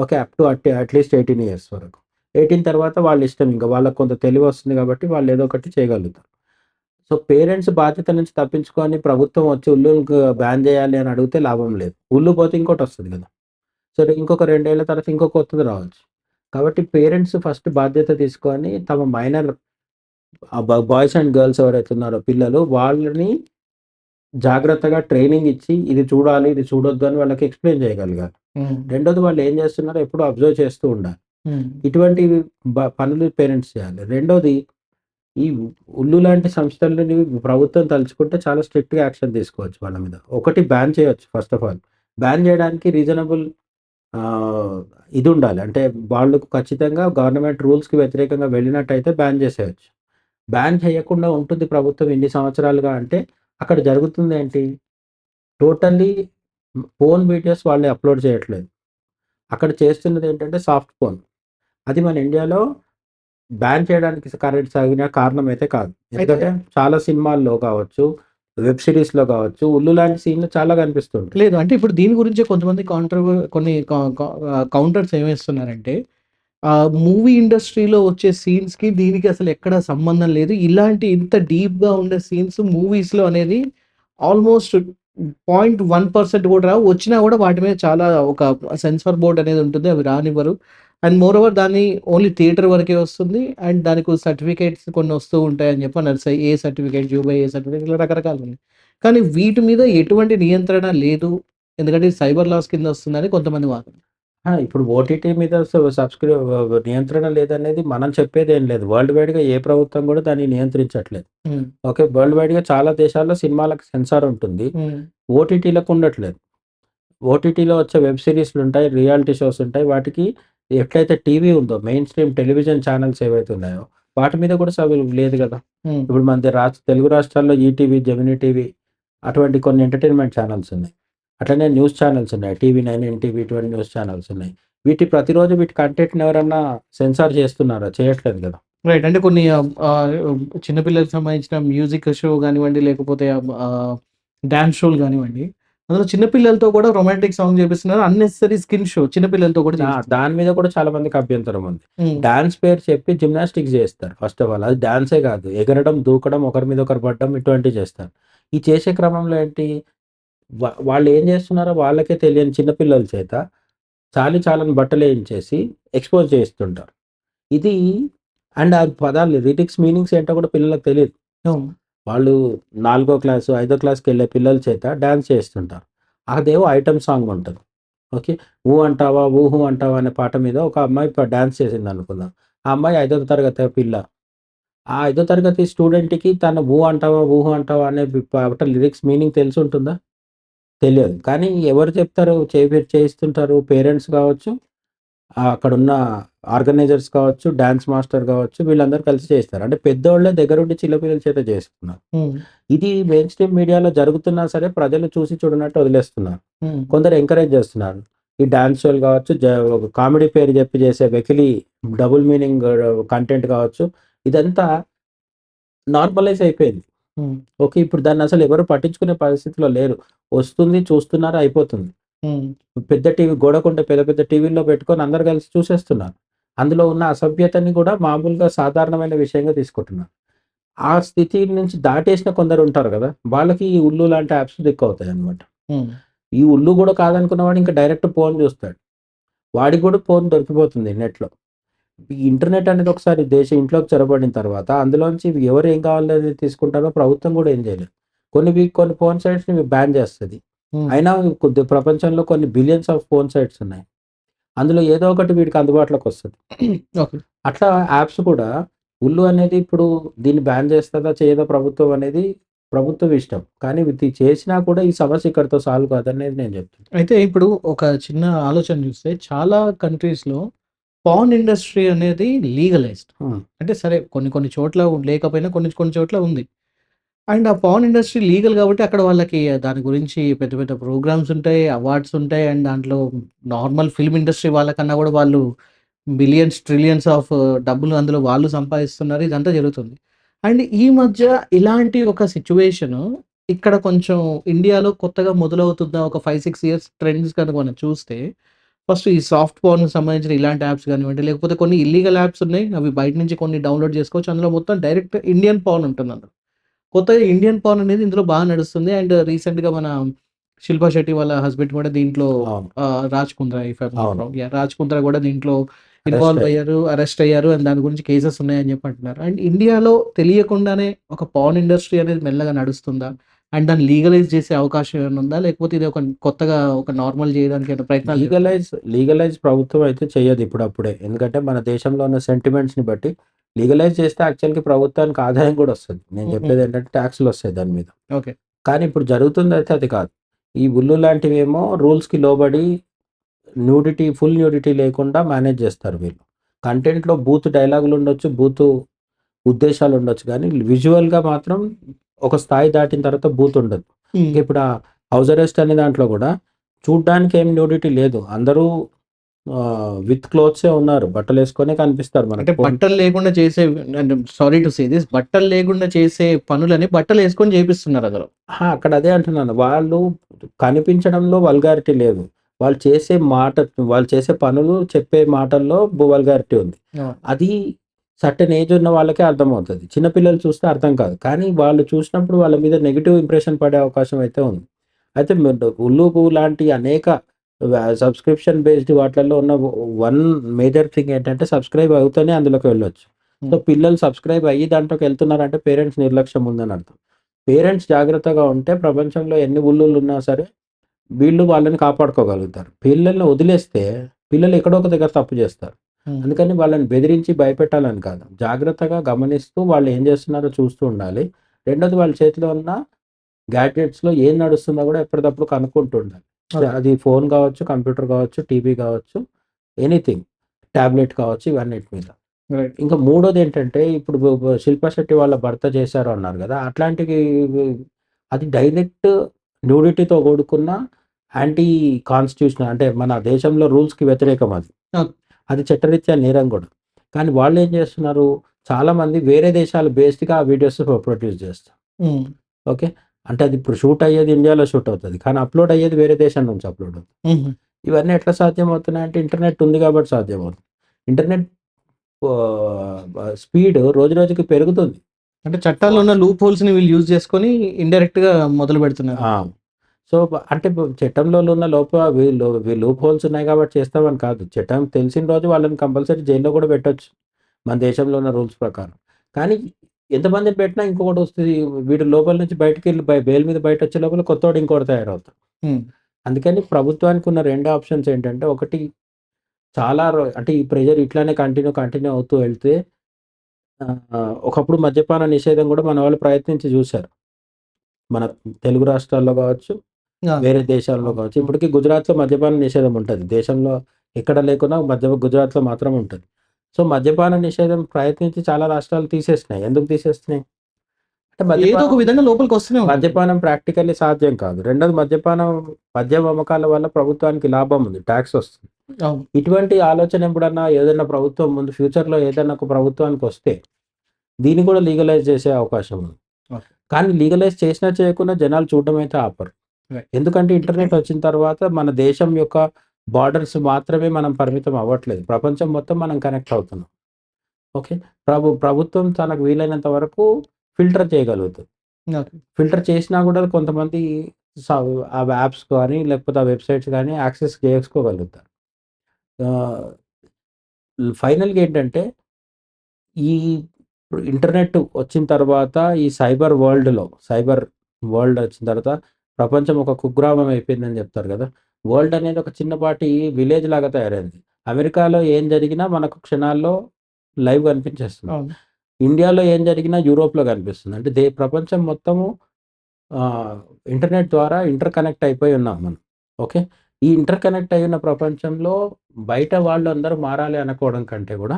Okay up to at at least eighteen years వరకు. ఎయిటీన్ తర్వాత వాళ్ళ ఇష్టం ఇంకా వాళ్ళకి కొంత తెలివి వస్తుంది కాబట్టి వాళ్ళు ఏదో ఒకటి చేయగలుగుతారు. సో పేరెంట్స్ బాధ్యత నుంచి తప్పించుకొని ప్రభుత్వం వచ్చి ఉల్లు బ్యాన్ చేయాలి అని అడిగితే లాభం లేదు. ఉల్లు పోతే ఇంకోటి వస్తుంది కదా. సరే ఇంకొక రెండేళ్ళ తర్వాత ఇంకో కొత్తది రావచ్చు. కాబట్టి పేరెంట్స్ ఫస్ట్ బాధ్యత తీసుకొని తమ మైనర్ బాయ్స్ అండ్ గర్ల్స్ ఎవరైతే ఉన్నారో పిల్లలు వాళ్ళని జాగ్రత్తగా ట్రైనింగ్ ఇచ్చి ఇది చూడాలి ఇది చూడొద్దు అని వాళ్ళకి ఎక్స్ప్లెయిన్ చేయగలగాలి. రెండోది వాళ్ళు ఏం చేస్తున్నారో ఎప్పుడు అబ్జర్వ్ చేస్తూ ఉండాలి. ఇటువంటి పనులు పేరెంట్స్ చేయాలి. రెండోది ఈ ఉల్లు లాంటి సంస్థలని ప్రభుత్వం తలుచుకుంటే చాలా స్ట్రిక్ట్గా యాక్షన్ తీసుకోవచ్చు వాళ్ళ మీద. ఒకటి బ్యాన్ చేయవచ్చు ఫస్ట్ ఆఫ్ ఆల్. బ్యాన్ చేయడానికి రీజనబుల్ ఇది ఉండాలి. అంటే వాళ్ళకు ఖచ్చితంగా గవర్నమెంట్ రూల్స్కి వ్యతిరేకంగా వెళ్ళినట్టయితే బ్యాన్ చేసేయచ్చు. బ్యాన్ చేయకుండా ఉంటుంది ప్రభుత్వం ఎన్ని సంవత్సరాలుగా అంటే అక్కడ జరుగుతుంది ఏంటి? టోటల్లీ ఫోన్ వీడియోస్ వాళ్ళే అప్లోడ్ చేయట్లేదు. అక్కడ చేస్తున్నది ఏంటంటే సాఫ్ట్ ఫోన్. అది మన ఇండియాలో బ్యాన్ చేయడానికి కరెక్ట్ సాగిన కారణం అయితే కాదు ఎందుకంటే చాలా సినిమాల్లో కావచ్చు వెబ్ సిరీస్లో కావచ్చు ఉల్లు లాంటి సీన్లు చాలా కనిపిస్తుంటాయి. లేదు అంటే ఇప్పుడు దీని గురించి కొంతమంది కౌంటర్ కొన్ని కౌంటర్స్ ఏమేస్తున్నారంటే మూవీ ఇండస్ట్రీలో వచ్చే సీన్స్కి దీనికి అసలు ఎక్కడ సంబంధం లేదు. ఇలాంటి ఇంత డీప్గా ఉండే సీన్స్ మూవీస్లో అనేది ఆల్మోస్ట్ పాయింట్ వన్ పర్సెంట్ కూడా రావు. వచ్చినా కూడా వాటి మీద చాలా ఒక సెన్సార్ బోర్డ్ అనేది ఉంటుంది అవి రానివ్వరు. అండ్ మోర్ ఓవర్ దాన్ని ఓన్లీ థియేటర్ వరకే వస్తుంది. అండ్ దానికి సర్టిఫికేట్స్ కొన్ని వస్తూ ఉంటాయి అని చెప్పి నడుస్తాయి ఏ సర్టిఫికేట్ జూబై ఏ సర్టిఫికేట్ ఇలా రకరకాలు ఉన్నాయి. కానీ వీటి మీద ఎటువంటి నియంత్రణ లేదు. ఎందుకంటే సైబర్ లాస్ కింద వస్తుందని కొంతమంది వాదన. ఇప్పుడు ఓటీటీ మీద సబ్స్క్రై నియంత్రణ లేదనేది మనం చెప్పేది ఏం లేదు. వరల్డ్ వైడ్గా ఏ ప్రభుత్వం కూడా దాన్ని నియంత్రించట్లేదు. ఓకే వరల్డ్ వైడ్గా చాలా దేశాల్లో సినిమాలకు సెన్సార్ ఉంటుంది. ఓటీటీలకు ఉండట్లేదు. ఓటీటీలో వచ్చే వెబ్ సిరీస్లు ఉంటాయి రియాలిటీ షోస్ ఉంటాయి. వాటికి ఎట్లయితే టీవీ ఉందో మెయిన్ స్ట్రీమ్ టెలివిజన్ ఛానల్స్ ఏవైతే ఉన్నాయో వాటి మీద కూడా సభ లేదు కదా. ఇప్పుడు మన రాష్ట్ర తెలుగు రాష్ట్రాల్లో ఈటీవీ జమినీ టీవీ అటువంటి కొన్ని ఎంటర్టైన్మెంట్ ఛానల్స్ ఉన్నాయి. అట్లనే న్యూస్ ఛానల్స్ ఉన్నాయి. టీవీ నైన్ ఎన్టీవీ ఇటువంటి న్యూస్ ఛానల్స్ ఉన్నాయి. వీటి ప్రతిరోజు వీటి కంటెంట్ని ఎవరన్నా సెన్సార్ చేస్తున్నారా? చేయట్లేదు కదా. రైట్. అంటే కొన్ని చిన్నపిల్లలకు సంబంధించిన మ్యూజిక్ షో కానివ్వండి లేకపోతే డాన్స్ షోలు కానివ్వండి అందులో చిన్నపిల్లలతో కూడా రొమాంటిక్ సాంగ్ చేపిస్తున్నారు. అన్నెసరీ స్కిన్ షో చిన్నపిల్లలతో కూడా. దాని మీద కూడా చాలా మందికి అభ్యంతరం ఉంది. డాన్స్ పేరు చెప్పి జిమ్నాస్టిక్స్ చేస్తారు ఫస్ట్ ఆఫ్ ఆల్ అది డాన్సే కాదు. ఎగరడం దూకడం ఒకరి మీద ఒకరు పడడం ఇటువంటివి చేస్తారు. ఈ చేసే క్రమంలో ఏంటి? వాళ్ళు ఏం చేస్తున్నారో వాళ్ళకే తెలియని చిన్నపిల్లల చేత చాలి చాలని బట్టలు వేయించేసి ఎక్స్పోజ్ చేస్తుంటారు ఇది అండ్ ఆ పదాలు లిరిక్స్ మీనింగ్స్ ఏంటో కూడా పిల్లలకు తెలియదు. వాళ్ళు నాలుగో క్లాసు ఐదో క్లాస్కి వెళ్ళే పిల్లల చేత డ్యాన్స్ చేస్తుంటారు. అదేవో ఐటమ్ సాంగ్ ఉంటుంది. ఓకే? ఊ అంటావా ఊహు అంటావా అనే పాట మీద ఒక అమ్మాయి డాన్స్ చేసింది అనుకుందాం. ఆ అమ్మాయి ఐదో తరగతి పిల్ల. ఆ ఐదో తరగతి స్టూడెంట్కి తన ఊ అంటావా ఊహు అంటావా అనే పాట లిరిక్స్ మీనింగ్ తెలిసి ఉంటుందా? తెలియదు. కానీ ఎవరు చెప్తారు? చేపి చేయిస్తుంటారు పేరెంట్స్ కావచ్చు అక్కడున్న ఆర్గనైజర్స్ కావచ్చు డాన్స్ మాస్టర్ కావచ్చు వీళ్ళందరూ కలిసి చేస్తారు. అంటే పెద్దోళ్ళే దగ్గరుండి చిన్నపిల్లల చేత చేస్తున్నారు. ఇది మెయిన్ స్ట్రీమ్ మీడియాలో జరుగుతున్నా సరే ప్రజలు చూసి చూడనట్టు వదిలేస్తున్నారు. కొందరు ఎంకరేజ్ చేస్తున్నారు. ఈ డాన్స్ షోలు కావచ్చు కామెడీ పేరు చెప్పి చేసే వెకిలి డబుల్ మీనింగ్ కంటెంట్ కావచ్చు ఇదంతా నార్మలైజ్ అయిపోయింది. ఓకే ఇప్పుడు దాన్ని అసలు ఎవరు పట్టించుకునే పరిస్థితిలో లేరు. వస్తుంది చూస్తున్నారు అయిపోతుంది. పెద్ద టీవీ గోడకుంటే పెద్ద పెద్ద టీవీల్లో పెట్టుకొని అందరు కలిసి చూసేస్తున్నారు. అందులో ఉన్న అసభ్యతని కూడా మామూలుగా సాధారణమైన విషయంగా తీసుకుంటున్నారు. ఆ స్థితి నుంచి దాటేసిన కొందరు ఉంటారు కదా వాళ్ళకి ఈ ఉల్లు లాంటి యాప్స్ దిక్కు అవుతాయి అనమాట ఈ ఉల్లు కూడా కాదనుకున్న వాడు ఇంకా డైరెక్ట్ ఫోన్ చూస్తాడు. వాడికి కూడా ఫోన్ దొరికిపోతుంది నెట్లో. ఈ ఇంటర్నెట్ అనేది ఒకసారి దేశ ఇంట్లోకి చొరబడిన తర్వాత అందులోంచి ఎవరు ఏం కావాలని తీసుకుంటారో ప్రభుత్వం కూడా ఏం చేయలేదు. కొన్ని కొన్ని ఫోన్ సైట్స్ని బ్యాన్ చేస్తుంది. అయినా కొద్ది ప్రపంచంలో కొన్ని బిలియన్స్ ఆఫ్ ఫోన్ సైట్స్ ఉన్నాయి. అందులో ఏదో ఒకటి వీడికి అందుబాటులోకి వస్తుంది. అట్లా యాప్స్ కూడా ఉల్లు అనేది ఇప్పుడు దీన్ని బ్యాన్ చేస్తుందా చేయదా ప్రభుత్వం అనేది ప్రభుత్వం ఇష్టం. కానీ ఇది చేసినా కూడా ఈ సమస్య ఇక్కడితో సాల్వ్ కాదనేది నేను చెప్తున్నాను అయితే ఇప్పుడు ఒక చిన్న ఆలోచన చూస్తే చాలా కంట్రీస్లో పాన్ ఇండస్ట్రీ అనేది లీగలైజ్డ్ Hmm. అంటే సరే కొన్ని కొన్ని చోట్ల లేకపోయినా కొన్ని కొన్ని చోట్ల ఉంది. అండ్ ఆ పాన్ ఇండస్ట్రీ లీగల్ కాబట్టి అక్కడ వాళ్ళకి దాని గురించి పెద్ద పెద్ద ప్రోగ్రామ్స్ ఉంటాయి అవార్డ్స్ ఉంటాయి అండ్ దాంట్లో నార్మల్ ఫిల్మ్ ఇండస్ట్రీ వాళ్ళకన్నా కూడా వాళ్ళు బిలియన్స్ ట్రిలియన్స్ ఆఫ్ డబ్బులు అందులో వాళ్ళు సంపాదిస్తున్నారు. ఇదంతా జరుగుతుంది. అండ్ ఈ మధ్య ఇలాంటి ఒక సిచ్యువేషను ఇక్కడ కొంచెం ఇండియాలో కొత్తగా మొదలవుతున్న ఒక ఫైవ్ సిక్స్ ఇయర్స్ ట్రెండ్స్ కనుక మనం చూస్తే ఫస్ట్ ఈ సాఫ్ట్ పవర్కి సంబంధించిన ఇలాంటి యాప్స్ కానివ్వండి లేకపోతే కొన్ని ఇల్లీగల్ యాప్స్ ఉన్నాయి అవి బయట నుంచి కొన్ని డౌన్లోడ్ చేసుకోవచ్చు. అందులో మొత్తం డైరెక్ట్ ఇండియన్ పవన్ ఉంటుంది అందులో కొత్తగా ఇండియన్ పవన్ అనేది ఇందులో బాగా నడుస్తుంది. అండ్ రీసెంట్గా మన శిల్పా శెట్టి వాళ్ళ హస్బెండ్ కూడా దీంట్లో రాజ్ కుంద్రా. రాజ్ కుంద్రా కూడా దీంట్లో ఇన్వాల్వ్ అయ్యారు. అరెస్ట్ అయ్యారు అండ్ దాని గురించి కేసెస్ ఉన్నాయని చెప్పి అంటున్నారు. అండ్ ఇండియాలో తెలియకుండానే ఒక పవన్ ఇండస్ట్రీ అనేది మెల్లగా నడుస్తుందా? అండ్ దాన్ని లీగలైజ్ చేసే అవకాశం ఏమైనా ఉందా? లేకపోతే ఇది ఒక కొత్తగా ఒక నార్మల్ చేయడానికి ఏమైనా ప్రయత్నాలు లీగలైజ్ లీగలైజ్ ప్రభుత్వం అయితే చేయదు ఇప్పుడు అప్పుడే ఎందుకంటే మన దేశంలో ఉన్న సెంటిమెంట్స్ని బట్టి లీగలైజ్ చేస్తే యాక్చువల్గా ప్రభుత్వానికి ఆదాయం కూడా వస్తుంది. నేను. చెప్పేది ఏంటంటే ట్యాక్స్లు వస్తాయి దాని మీద. ఓకే. కానీ ఇప్పుడు జరుగుతుంది అయితే అది కాదు. ఈ ఉల్లు లాంటివి ఏమో రూల్స్కి లోబడి న్యూడిటీ ఫుల్ న్యూడిటీ లేకుండా మేనేజ్ చేస్తారు వీళ్ళు. కంటెంట్లో బూత్ డైలాగులు ఉండొచ్చు బూత్ ఉద్దేశాలు ఉండొచ్చు. కానీ విజువల్గా మాత్రం ఒక స్థాయి దాటిన తర్వాత బూత్ ఉండదు. ఇప్పుడు ఆ హౌస్ అరెస్ట్ అనే దాంట్లో కూడా చూడ్డానికి ఏం న్యూడిటీ లేదు. అందరూ విత్ క్లోత్సే ఉన్నారు. బట్టలు వేసుకొనే కనిపిస్తారు అంటే మనకి బట్టలు లేకుండా చేసే సారీ టు సే దిస్ బట్టలు లేకుండా చేసే పనులని బట్టలు వేసుకొని చేపిస్తున్నారు అందులో ఆ, అక్కడ అదే అంటున్నాను. వాళ్ళు కనిపించడంలో వల్గారిటీ లేదు. వాళ్ళు చేసే మాట వాళ్ళు చేసే పనులు చెప్పే మాటల్లో వల్గారిటీ ఉంది. అది సర్టెన్ ఏజ్ ఉన్న వాళ్ళకే అర్థమవుతుంది. చిన్నపిల్లలు చూస్తే అర్థం కాదు. కానీ వాళ్ళు చూసినప్పుడు వాళ్ళ మీద నెగిటివ్ ఇంప్రెషన్ పడే అవకాశం అయితే ఉంది. అయితే ఉల్లుగు లాంటి అనేక సబ్స్క్రిప్షన్ బేస్డ్ వాటిల్లో ఉన్న వన్ మేజర్ థింగ్ ఏంటంటే సబ్స్క్రైబ్ అవుతూనే అందులోకి వెళ్ళొచ్చు. సో పిల్లలు సబ్స్క్రైబ్ అయ్యి దాంట్లోకి వెళ్తున్నారంటే పేరెంట్స్ నిర్లక్ష్యం ఉందని అర్థం. పేరెంట్స్ జాగ్రత్తగా ఉంటే ప్రపంచంలో ఎన్ని ఉల్లులు ఉన్నా సరే వీళ్ళు వాళ్ళని కాపాడుకోగలుగుతారు. పిల్లల్ని వదిలేస్తే పిల్లలు ఎక్కడో ఒక దగ్గర తప్పు చేస్తారు. అందుకని వాళ్ళని బెదిరించి భయపెట్టాలని కాదు. జాగ్రత్తగా గమనిస్తూ వాళ్ళు ఏం చేస్తున్నారో చూస్తూ ఉండాలి. రెండోది వాళ్ళ చేతిలో ఉన్న గ్యాడ్జెట్స్లో ఏం నడుస్తుందో కూడా ఎప్పటికప్పుడు కనుక్కుంటూ ఉండాలి. అది ఫోన్ కావచ్చు కంప్యూటర్ కావచ్చు టీవీ కావచ్చు ఎనీథింగ్ ట్యాబ్లెట్ కావచ్చు ఇవన్నిటి మీద. ఇంకా మూడోది ఏంటంటే ఇప్పుడు శిల్పా శెట్టి వాళ్ళ భర్త చేశారు అన్నారు కదా అట్లాంటివి అది డైరెక్ట్ న్యూడిటీతో కూడుకున్న యాంటీ కాన్స్టిట్యూషన్ అంటే మన దేశంలో రూల్స్కి వ్యతిరేకం అది. అది చట్టరీత్యా నేరం కూడా. కానీ వాళ్ళు ఏం చేస్తున్నారు? చాలా మంది వేరే దేశాలు బేస్డ్గా ఆ వీడియోస్ ప్రొడ్యూస్ చేస్తారు. ఓకే? అంటే అది ఇప్పుడు షూట్ అయ్యేది ఇండియాలో షూట్ అవుతుంది. కానీ అప్లోడ్ అయ్యేది వేరే దేశం నుంచి అప్లోడ్ అవుతుంది. ఇవన్నీ ఎట్లా సాధ్యం అవుతున్నాయి అంటే ఇంటర్నెట్ ఉంది కాబట్టి సాధ్యం అవుతుంది ఇంటర్నెట్ స్పీడ్ రోజు రోజుకి పెరుగుతుంది. అంటే చట్టాల్లో ఉన్న లూప్ హోల్స్ని వీళ్ళు యూజ్ చేసుకొని ఇండైరెక్ట్గా మొదలు పెడుతున్నారు. సో అంటే చట్టంలో ఉన్న లోప లూప్ హోల్స్ ఉన్నాయి కాబట్టి చేస్తామని కాదు. చట్టం తెలిసిన రోజు వాళ్ళని కంపల్సరీ జైల్లో కూడా పెట్టొచ్చు. మన దేశంలో ఉన్న రూల్స్ ప్రకారం. కానీ ఎంతమందిని పెట్టినా ఇంకొకటి వస్తుంది. వీడు లోపల నుంచి బయటకు వెళ్ళి బయ- బెయిల్ మీద బయట వచ్చే లోపల కొత్తవాడు ఇంకోటి తయారవుతాడు. అందుకని ప్రభుత్వానికి ఉన్న రెండు ఆప్షన్స్ ఏంటంటే ఒకటి చాలా అంటే ఈ ప్రెషర్ ఇట్లానే కంటిన్యూ కంటిన్యూ అవుతూ వెళ్తే ఒకప్పుడు మద్యపాన నిషేధం కూడా మన వాళ్ళు ప్రయత్నించి చూశారు. మన తెలుగు రాష్ట్రాల్లో కావచ్చు వేరే దేశాల్లో కావచ్చు. ఇప్పటికీ గుజరాత్లో మద్యపాన నిషేధం ఉంటుంది. దేశంలో ఎక్కడ లేకున్నా మధ్య గుజరాత్లో మాత్రం ఉంటుంది. సో మద్యపాన నిషేధం ప్రయత్నించి చాలా రాష్ట్రాలు తీసేసినాయి ఎందుకు తీసేస్తున్నాయి? అంటే ఏదో మద్యపానం ఒక విధంగా లోపలికి వస్తూనే ఉంటుంది. మద్యపానం ప్రాక్టికల్లీ సాధ్యం కాదు. రెండోది మద్యపానం మద్యం అమ్మకాల వల్ల ప్రభుత్వానికి లాభం ఉంది. ట్యాక్స్ వస్తుంది. ఇటువంటి ఆలోచన ఎప్పుడన్నా ఏదైనా ప్రభుత్వం ముందు ఫ్యూచర్లో ఏదైనా ఒక ప్రభుత్వానికి వస్తే దీన్ని కూడా లీగలైజ్ చేసే అవకాశం ఉంది. కానీ లీగలైజ్ చేసినా చేయకుండా జనాలు చూడడం అయితే ఆపరు. ఎందుకంటే ఇంటర్నెట్ వచ్చిన తర్వాత మన దేశం యొక్క బార్డర్స్ మాత్రమే మనం పరిమితం అవ్వట్లేదు. ప్రపంచం మొత్తం మనం కనెక్ట్ అవుతున్నాం. ఓకే ప్రభు ప్రభుత్వం తనకు వీలైనంత వరకు ఫిల్టర్ చేయగలుగుతుంది. ఫిల్టర్ చేసినా కూడా కొంతమంది ఆ యాప్స్ కానీ లేకపోతే ఆ వెబ్సైట్స్ కానీ యాక్సెస్ చేసుకోగలుగుతారు. ఫైనల్గా ఏంటంటే ఈ ఇంటర్నెట్ వచ్చిన తర్వాత ఈ సైబర్ వరల్డ్లో సైబర్ వరల్డ్ వచ్చిన తర్వాత ప్రపంచం ఒక కుగ్రామం అయిపోయిందని చెప్తారు కదా. వరల్డ్ అనేది ఒక చిన్నపాటి విలేజ్ లాగా తయారైంది. అమెరికాలో ఏం జరిగినా మనకు క్షణాల్లో లైవ్ కనిపించేస్తుంది. ఇండియాలో ఏం జరిగినా యూరోప్లో కనిపిస్తుంది. అంటే దే ప్రపంచం మొత్తము ఇంటర్నెట్ ద్వారా ఇంటర్ కనెక్ట్ అయిపోయి ఉన్నాం మనం. ఓకే? ఈ ఇంటర్ కనెక్ట్ అయిన ప్రపంచంలో బయట వాళ్ళు అందరూ మారాలి అనుకోవడం కంటే కూడా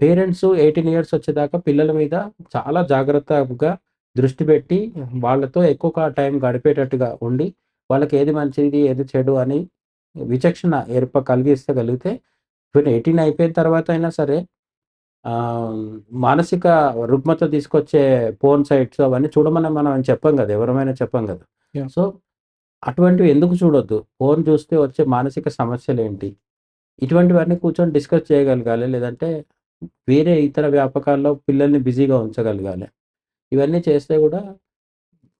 పేరెంట్స్ ఎయిటీన్ ఇయర్స్ వచ్చేదాకా పిల్లల మీద చాలా జాగ్రత్తగా దృష్టి పెట్టి వాళ్ళతో ఎక్కువ టైం గడిపేటట్టుగా ఉండి వాళ్ళకి ఏది మంచిది ఏది చెడు అని విచక్షణ ఏర్ప కలిగిస్తే కలిగితే ఎయిటీన్ అయిపోయిన తర్వాత అయినా సరే మానసిక రుగ్మత తీసుకొచ్చే ఫోన్ సైట్స్ అవన్నీ చూడమని మనం చెప్పం కదా ఎవరమైనా చెప్పం కదా. సో అటువంటివి ఎందుకు చూడొద్దు? ఫోన్ చూస్తే వచ్చే మానసిక సమస్యలు ఏంటి ఇటువంటివన్నీ కూర్చొని డిస్కస్ చేయగలగాలి లేదంటే వేరే ఇతర వ్యాపకాల్లో పిల్లల్ని బిజీగా ఉంచగలగాలి. ఇవన్నీ చేస్తే కూడా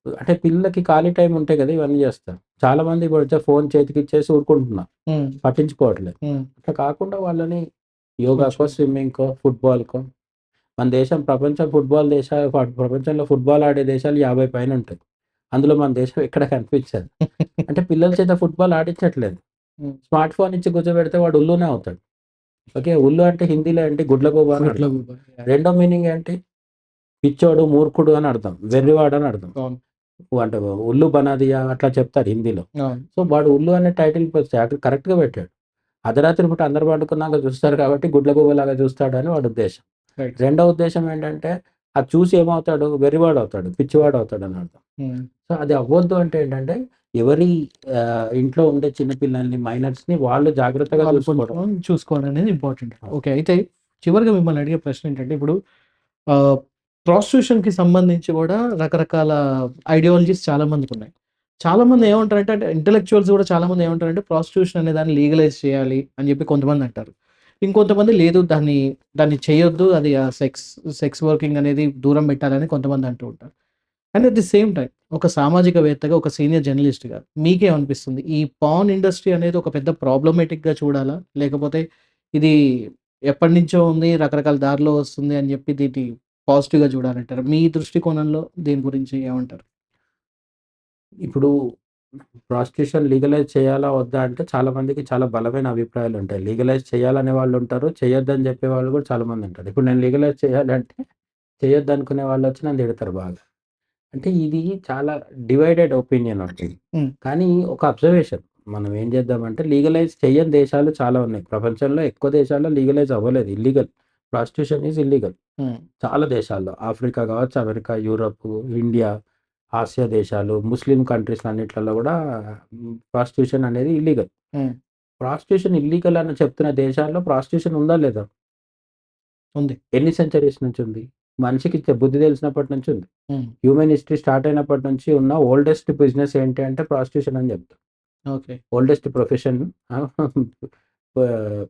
అంటే పిల్లలకి ఖాళీ టైం ఉంటే కదా ఇవన్నీ చేస్తారు. చాలా మంది ఇప్పుడు వచ్చే ఫోన్ చేతికి ఇచ్చేసి ఊరుకుంటున్నారు. పట్టించుకోవట్లేదు. అట్లా కాకుండా వాళ్ళని యోగాకో. స్విమ్మింగ్కో ఫుట్బాల్కో మన దేశం ప్రపంచం ఫుట్బాల్ దేశాలు ప్రపంచంలో ఫుట్బాల్ ఆడే దేశాలు యాభై పైన ఉంటాయి. అందులో మన దేశం ఎక్కడ కనిపించదు. అంటే పిల్లల చేత ఫుట్బాల్ ఆడించట్లేదు. స్మార్ట్ ఫోన్ ఇచ్చి కూర్చోబెడితే వాడు ఉల్లునే అవుతాడు. ఓకే ఉల్లు అంటే హిందీలో ఏంటి? గుడ్ల. గుబ. రెండో మీనింగ్ ఏంటి? పిచ్చోడు మూర్ఖుడు అని అర్థం వెర్రివాడు అని అర్థం. అంటే ఉల్లు బనాదియా అట్లా చెప్తారు హిందీలో. సో వాడు ఉల్లు అనే టైటిల్ కరెక్ట్గా పెట్టాడు. అర్ధరాత్రి పూట అందరు పడుకున్నాక చూస్తారు కాబట్టి గుడ్లగూబలాగా చూస్తాడు అని వాడి ఉద్దేశం. రెండో ఉద్దేశం ఏంటంటే అది చూసి ఏమవుతాడు? వెర్రివాడు అవుతాడు పిచ్చివాడు అవుతాడు అని అర్థం. ఉమ్, సో అది అవ్వద్దు అంటే ఏంటంటే ఎవరి ఇంట్లో ఉండే చిన్నపిల్లల్ని మైనర్స్ని వాళ్ళు జాగ్రత్తగా వాళ్ళు చూసుకోవడం. చూసుకోవడం అనేది ఇంపార్టెంట్ ఓకే అయితే చివరిగా మిమ్మల్ని అడిగే ప్రశ్న ఏంటంటే ఇప్పుడు ప్రాస్టిట్యూషన్కి సంబంధించి కూడా రకరకాల ఐడియాలజీస్ చాలా మందికి ఉన్నాయి. చాలా మంది ఏమంటారంటే అంటే ఇంటలెక్చువల్స్ కూడా చాలా మంది ఏమంటారంటే ప్రాస్టిట్యూషన్ అనే దాన్ని లీగలైజ్ చేయాలి అని చెప్పి కొంతమంది అంటారు. ఇంకొంతమంది లేదు దాన్ని దాన్ని చేయొద్దు అది సెక్స్ సెక్స్ వర్కింగ్ అనేది దూరం పెట్టాలని కొంతమంది అంటూ ఉంటారు. And at the same time ఒక సామాజికవేత్తగా ఒక సీనియర్ జర్నలిస్ట్గా మీకేమనిపిస్తుంది? ఈ పాన్ ఇండస్ట్రీ అనేది ఒక పెద్ద ప్రాబ్లమేటిక్గా చూడాలా? లేకపోతే ఇది ఎప్పటి నుంచో ఉంది రకరకాల దారిలో వస్తుంది అని చెప్పి దీన్ని పాజిటివ్గా చూడాలంటారు. మీ దృష్టికోణంలో దీని గురించి ఏమంటారు? ఇప్పుడు ప్రాస్టిట్యూషన్ లీగలైజ్ చేయాలా వద్దా అంటే చాలా మందికి చాలా బలమైన అభిప్రాయాలు ఉంటాయి. లీగలైజ్ చేయాలనే వాళ్ళు ఉంటారు. చేయొద్దని చెప్పే వాళ్ళు కూడా చాలా మంది ఉంటారు. ఇప్పుడు నేను లీగలైజ్ చేయాలంటే చేయొద్దు అనుకునే వాళ్ళు వచ్చి నన్ను తిడతారు బాగా. అంటే ఇది చాలా డివైడెడ్ ఒపీనియన్ ఉంటుంది. కానీ ఒక అబ్జర్వేషన్. మనం ఏం చేద్దామంటే లీగలైజ్ చేయని దేశాలు చాలా ఉన్నాయి. ప్రపంచంలో ఎక్కువ దేశాల్లో లీగలైజ్ అవ్వలేదు. ఇల్లీగల్. Prostitution is illegal. చాలా దేశాల్లో ఆఫ్రికా కావచ్చు అమెరికా యూరప్ ఇండియా ఆసియా దేశాలు ముస్లిం కంట్రీస్ అన్నిట్లలో కూడా ప్రాస్టిట్యూషన్ అనేది ఇల్లీగల్. ప్రాస్టిట్యూషన్ ఇల్లీగల్ అని చెప్తున్న దేశాల్లో ప్రాస్టిట్యూషన్ ఉందా లేదా? ఉంది. ఎన్ని సెంచరీస్ నుంచి ఉంది? మనిషికి బుద్ధి తెలిసినప్పటి నుంచి ఉంది. హ్యూమన్ హిస్టరీ స్టార్ట్ అయినప్పటి నుంచి ఉన్న ఓల్డెస్ట్ బిజినెస్ ఏంటి అంటే ప్రాస్టిట్యూషన్ అని చెప్తాం. Okay. Oldest profession.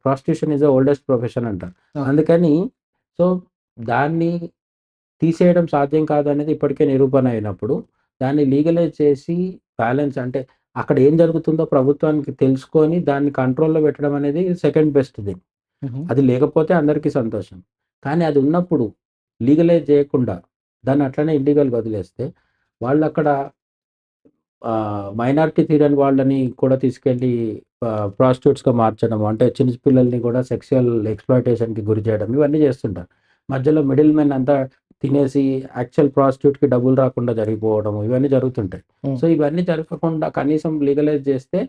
Prostitution is the oldest profession అంటారు. అందుకని సో దాన్ని తీసేయడం సాధ్యం కాదు అనేది ఇప్పటికే నిరూపణ అయినప్పుడు దాన్ని లీగలైజ్ చేసి బ్యాలెన్స్ అంటే అక్కడ ఏం జరుగుతుందో ప్రభుత్వానికి తెలుసుకొని దాన్ని కంట్రోల్లో పెట్టడం అనేది సెకండ్ బెస్ట్ థింగ్ అది లేకపోతే అందరికీ సంతోషం. కానీ అది ఉన్నప్పుడు లీగలైజ్ చేయకుండా దాన్ని అట్లనే ఇల్లీగల్గా వదిలేస్తే వాళ్ళు అక్కడ మైనారిటీ తీరని వాళ్ళని కూడా తీసుకెళ్ళి ప్రాస్టిట్యూట్స్‌గా మార్చడం. అంటే చిన్న పిల్లల్ని కూడా సెక్సువల్ ఎక్స్‌ప్లాయిటేషన్‌కి గురి చేయడం. ఇవన్నీ చేస్తుంటారు. మధ్యలో మిడిల్ మెన్ అంతా తినేసి యాక్చువల్ ప్రాస్టిట్యూట్‌కి డబ్బులు రాకుండా జరిగిపోవడం. ఇవన్నీ జరుగుతుంటాయి. సో, ఇవన్నీ జరగకుండా కనీసం లీగలైజ్ చేస్తే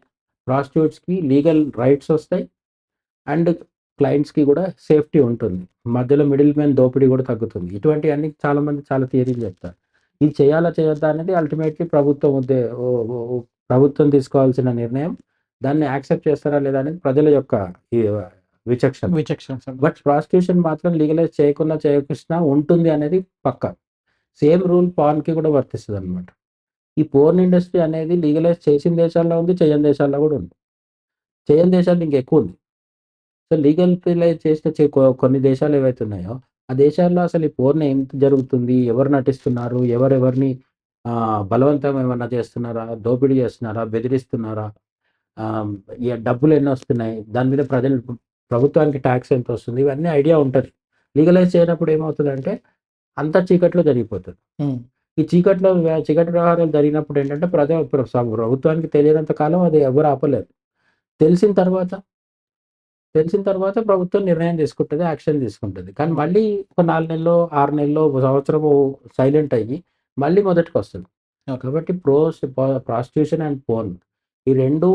ప్రాస్టిట్యూట్స్‌కి లీగల్ రైట్స్ వస్తాయి. అండ్ క్లయింట్స్‌కి కూడా సేఫ్టీ ఉంటుంది. మధ్యలో మిడిల్ మెన్ దోపిడీ కూడా తగ్గుతుంది. ఇటువంటివన్నీ చాలామంది చాలా థియరీలు చెప్తారు. ఇది చేయాలా? చేయొద్దా? అనేది అల్టిమేట్‌లీ ప్రభుత్వం ప్రభుత్వం తీసుకోవాల్సిన నిర్ణయం. దాన్ని యాక్సెప్ట్ చేస్తారా? లేదా? అనేది ప్రజల యొక్క విచక్షణ. విచక్షణ. బట్ ప్రాస్టిట్యూషన్ మాత్రం లీగలైజ్ చేయకున్నా, చేయకున్నా ఉంటుంది అనేది పక్కా. సేమ్ రూల్ పార్న్‌కి కూడా వర్తిస్తదనమాట. ఈ పోర్న్ ఇండస్ట్రీ అనేది లీగలైజ్ చేసిన దేశాల్లో ఉంది. చేయని దేశాల్లో కూడా ఉంది. చేయని దేశాల్లో ఇంకెక్కువుంది. సో, లీగలైజ్ చేసిన కొన్ని దేశాలు ఏవైతే ఉన్నాయో, ఆ దేశాల్లో అసలు ఈ పోర్న్ ఎంత జరుగుతుంది? ఎవరు నటిస్తున్నారు? ఎవరెవరిని బలవంతం ఏమన్నా చేస్తున్నారా? దోపిడీ చేస్తున్నారా? బెదిరిస్తున్నారా? డబ్బులు ఎన్నొస్తున్నాయి? దాని మీద ప్రజలు ప్రభుత్వానికి టాక్స్ ఎంతొస్తుంది? ఇవన్నీ ఐడియా ఉంటది. లీగలైజ్ చేయనప్పుడు ఏమవుతదంటే అంతా చీకట్లో జరిగిపోతది. ఈ చీకట్లో చీకటి వ్యవహారాలు జరిగినప్పుడు ఏంటంటే ప్రజ ప్రభుత్వానికి తెలియనంత కాలం అది ఎవరు ఆపలేరు. తెలిసిన తర్వాత తెలిసిన తర్వాత ప్రభుత్వం నిర్ణయం తీసుకుంటది. యాక్షన్ తీసుకుంటది. కానీ మళ్ళీ ఒక 4 నెల్లో, 6 నెల్లో, ఒక సంవత్సరము సైలెంట్ అయ్యి మళ్ళీ మొదటికొస్తది. ఓకే. కాబట్టి ప్రోస్ ప్రాస్టిట్యూషన్ అండ్ పోర్న్ ఈ 2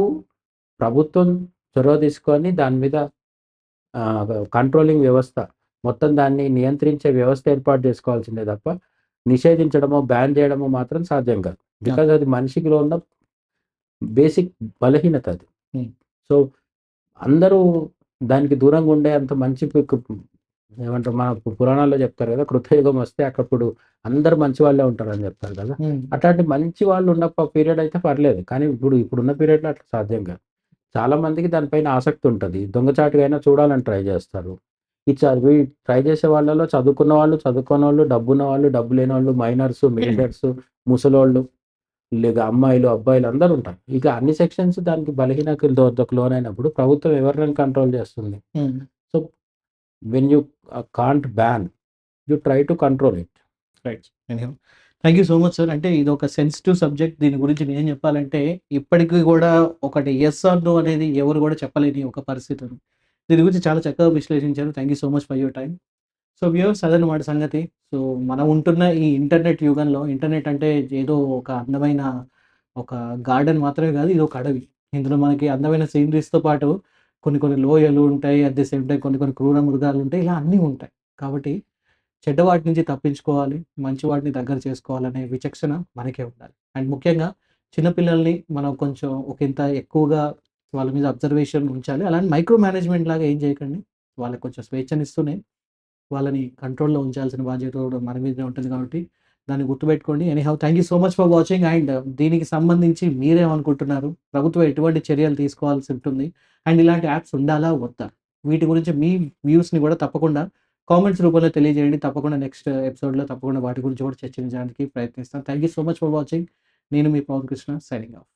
ప్రభుత్వం చొరవ తీసుకొని దాని మీద కంట్రోలింగ్ వ్యవస్థ మొత్తం దాన్ని నియంత్రించే వ్యవస్థ ఏర్పాటు చేసుకోవాల్సిందే తప్ప, నిషేధించడమో, బ్యాన్ చేయడమో మాత్రం సాధ్యం కాదు. బికాజ్ అది మనిషికిలో ఉన్న బేసిక్ బలహీనత అది. సో, అందరూ దానికి దూరంగా ఉండే అంత మంచి ఏమంటారు మన పురాణాల్లో చెప్తారు కదా! కృతయుగం వస్తే అక్కడప్పుడు అందరూ మంచి వాళ్ళే ఉంటారని చెప్తారు కదా! హ్మ్. అట్లాంటి మంచి వాళ్ళు ఉన్న పీరియడ్ అయితే పర్లేదు. కానీ ఇప్పుడు ఇప్పుడున్న పీరియడ్‌లో అట్లా సాధ్యం కాదు. చాలా మందికి దానిపైన ఆసక్తి ఉంటది. దొంగచాటుగా చూడాలని ట్రై చేస్తారు. ఈ చదివి ట్రై చేసే వాళ్ళలో చదువుకున్న వాళ్ళు, చదువుకోనోళ్ళు, డబ్బున్న వాళ్ళు, డబ్బు లేనోళ్ళు, మైనర్స్, మిలిటర్స్, ముసలోళ్ళు, లేక అమ్మాయిలు, అబ్బాయిలు అందరూ ఉంటారు. ఇక అన్ని సెక్షన్స్ దానికి బలహీనతకు దోతకు లోనైనప్పుడు ప్రభుత్వం ఎవరిని కంట్రోల్ చేస్తుంది? So, when you can't ban you try to control it. Right. Thank you so much sir. అంటే ఇది ఒక సెన్సిటివ్ సబ్జెక్ట్. దీని గురించి నేను చెప్పాలంటే ఇప్పటికి కూడా ఒకటి ఎస్ ఆర్ నో అనేది ఎవరు కూడా చెప్పలేని ఒక పరిస్థితి దీని గురించి చాలా చక్కగా విశ్లేషించారు. Thank you so much for your time. So, viewers అదనమాట సంగతి. సో, మనం ఉంటున్న ఈ ఇంటర్నెట్ యుగంలో ఇంటర్నెట్ అంటే ఏదో ఒక అందమైన ఒక గార్డెన్ మాత్రమే కాదు. ఇదొక అడవి. ఇందులో మనకి అందమైన సీనరీస్‌తో పాటు కొన్ని కొన్ని లోయలు ఉంటాయి. అట్ ది సేమ్ టైం కొన్ని కొన్ని క్రూర మృగాలు ఉంటాయి. ఇలా అన్నీ ఉంటాయి. కాబట్టి చెడ్డ వాటి నుంచి తప్పించుకోవాలి. మంచి వాటిని దగ్గర చేసుకోవాలనే విచక్షణ మనకే ఉండాలి. అండ్ ముఖ్యంగా చిన్నపిల్లల్ని మనం కొంచెం ఒకంత ఎక్కువగా వాళ్ళ మీద అబ్జర్వేషన్ ఉంచాలి. అలానే మైక్రో మేనేజ్‌మెంట్ లాగా ఏం చేయకండి. వాళ్ళకి కొంచెం స్వేచ్ఛనిస్తూనే వాళ్ళని కంట్రోల్‌లో ఉంచాల్సిన బాధ్యత కూడా మన మీదనే ఉంటుంది కాబట్టి దాన్ని గుర్తుపెట్టుకోండి. Anyhow thank you so much for watching and దీనికి సంబంధించి మీరేమనుకుంటున్నారు? ప్రభుత్వం ఎటువంటి చర్యలు తీసుకోవాల్సి ఉంటుంది? అండ్ ఇలాంటి యాప్స్ ఉండాలా? వద్దా? వీటి గురించి మీ వ్యూస్‌ని కూడా తప్పకుండా కామెంట్స్ రూపంలో తెలియజేయండి. తప్పకుండా నెక్స్ట్ ఎపిసోడ్‌లో తప్పకుండా వాటి గురించి కూడా చర్చించడానికి ప్రయత్నిస్తాను. Thank you so much for watching. నేను మీ పవన్ కృష్ణ సైనింగ్ ఆఫ్.